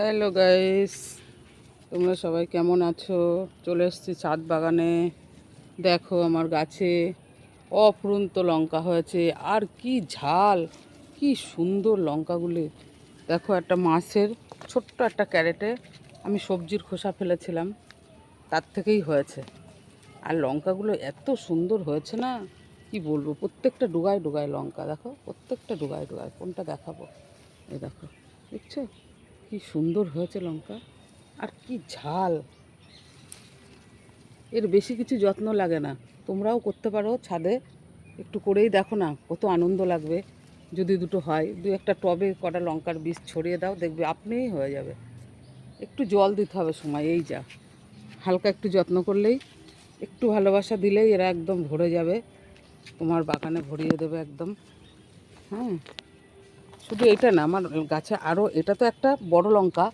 Hello guys তোমরা সবাই কেমন আছো? চলে এসেছি ছাদ বাগানে। দেখো, আমার গাছে অফুরন্ত লঙ্কা হয়েছে। আর কি ঝাল! কি সুন্দর লঙ্কাগুলি। দেখো, একটা মাছের ছোট্ট একটা ক্যারেটে আমি সবজির খোসা ফেলেছিলাম। তার থেকেই হয়েছে। আর লঙ্কাগুলো এত সুন্দর হয়েছে না, কি বলব? প্রত্যেকটা ডুগায় ডুগায় লঙ্কা, দেখো? প্রত্যেকটা ডুগায় ডুগায়। কোনটা দেখাবো? এই দেখো, দেখছ? কি সুন্দর হয়েছে লঙ্কা। আর কি ঝাল। এর বেশি কিছু যত্ন লাগে না। তোমরাও করতে পারো ছাদে। একটু করেই দেখো না, কত আনন্দ লাগবে। যদি দুটো হয়, দু একটা টবে কটা লঙ্কার বীজ ছড়িয়ে দাও, দেখবে আপনিই হয়ে যাবে। একটু জল দিতে হবে সময়, এই যা। হালকা একটু যত্ন করলেই, একটু ভালোবাসা দিলেই এরা একদম ভরে যাবে। তোমার বাগানে ভরিয়ে দেবে একদম। হ্যাঁ। শুধু এটা না, আমার গাছে আরও এটা তো একটা বড় লঙ্কা,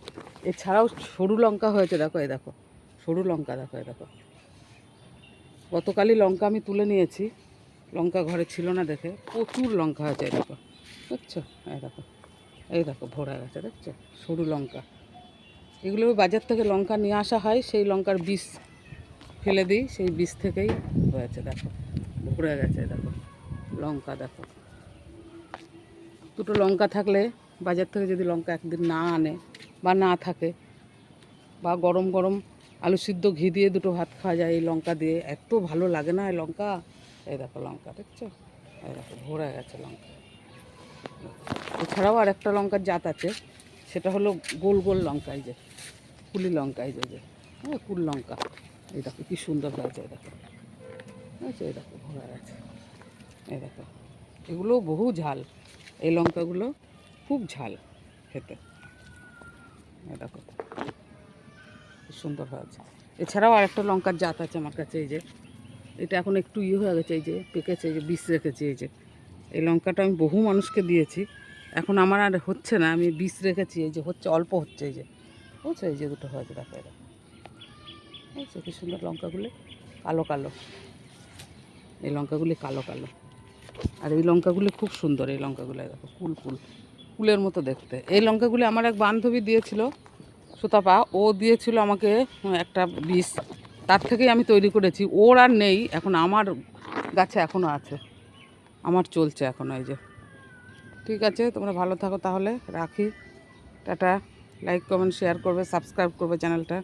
এছাড়াও সরু লঙ্কা হয়েছে, দেখো, এই দেখো, সরু লঙ্কা, দেখো, এই দেখো। গতকালই লঙ্কা আমি তুলে নিয়েছি, লঙ্কা ঘরে ছিল না দেখে, প্রচুর লঙ্কা হয়েছে দেখো, দেখছ? এই দেখো এই দেখো, ভরা গেছে, দেখছ? সরু লঙ্কা। এগুলো বাজার থেকে লঙ্কা নিয়ে আসা হয়, সেই লঙ্কার বীজ ফেলে দিই, সেই বীজ থেকেই হয়েছে, দেখো, ভরে গেছে দেখো, লঙ্কা, দেখো। দুটো লঙ্কা থাকলে বাজার থেকে যদি লঙ্কা একদিন না আনে বা না থাকে বা গরম গরম আলু সিদ্ধ ঘি দিয়ে দুটো ভাত খাওয়া যায় এই লঙ্কা দিয়ে, এত ভালো লাগে না এই লঙ্কা? এই দেখো লঙ্কা, দেখছ? এই দেখো, ভরে গেছে লঙ্কা। এছাড়াও আর একটা লঙ্কার জাত আছে, সেটা হলো গোল গোল লঙ্কা এই যে, কুলি লঙ্কা এই যে যে হ্যাঁ কুল লঙ্কা। এই দেখো, কী সুন্দর লাগছে এই দেখো। এই দেখো, ভরা গেছে। এই দেখো, এগুলো বহু ঝাল। এই লঙ্কাগুলো খুব ঝাল খেতে। দেখো। সুন্দর হয়েছে। এছাড়াও আরেকটা লঙ্কার জাত আছে আমার কাছে, এই যে। এটা এখন একটু ইয়ে হয়ে গেছে, এই যে পেকেছে, এই যে বিষ রেখেছি, এই যে। এই লঙ্কাটা আমি বহু মানুষকে দিয়েছি। এখন আমার আর হচ্ছে না, আমি বিষ রেখেছি, এই যে হচ্ছে, অল্প হচ্ছে, এই যে। বুঝছ? এই যে দুটো হয়েছে, দেখো এটা বুঝছ কি সুন্দর লঙ্কাগুলি, কালো কালো। এই লঙ্কাগুলি কালো কালো। আর এই লঙ্কাগুলি খুব সুন্দর, এই লঙ্কাগুলো দেখো, কুল কুল, কুলের মতো দেখতে। এই লঙ্কাগুলি আমার এক বান্ধবী দিয়েছিল, সুতাপা, ও দিয়েছিল আমাকে একটা বীজ তার থেকেই আমি তৈরি করেছি, ওর আর নেই, এখন আমার গাছে এখনও আছে। আমার চলছে এখন এই যে। ঠিক আছে, তোমরা ভালো থাকো তাহলে, রাখি, টাটা। লাইক কমেন্ট শেয়ার করবে সাবস্ক্রাইব করবে চ্যানেলটা।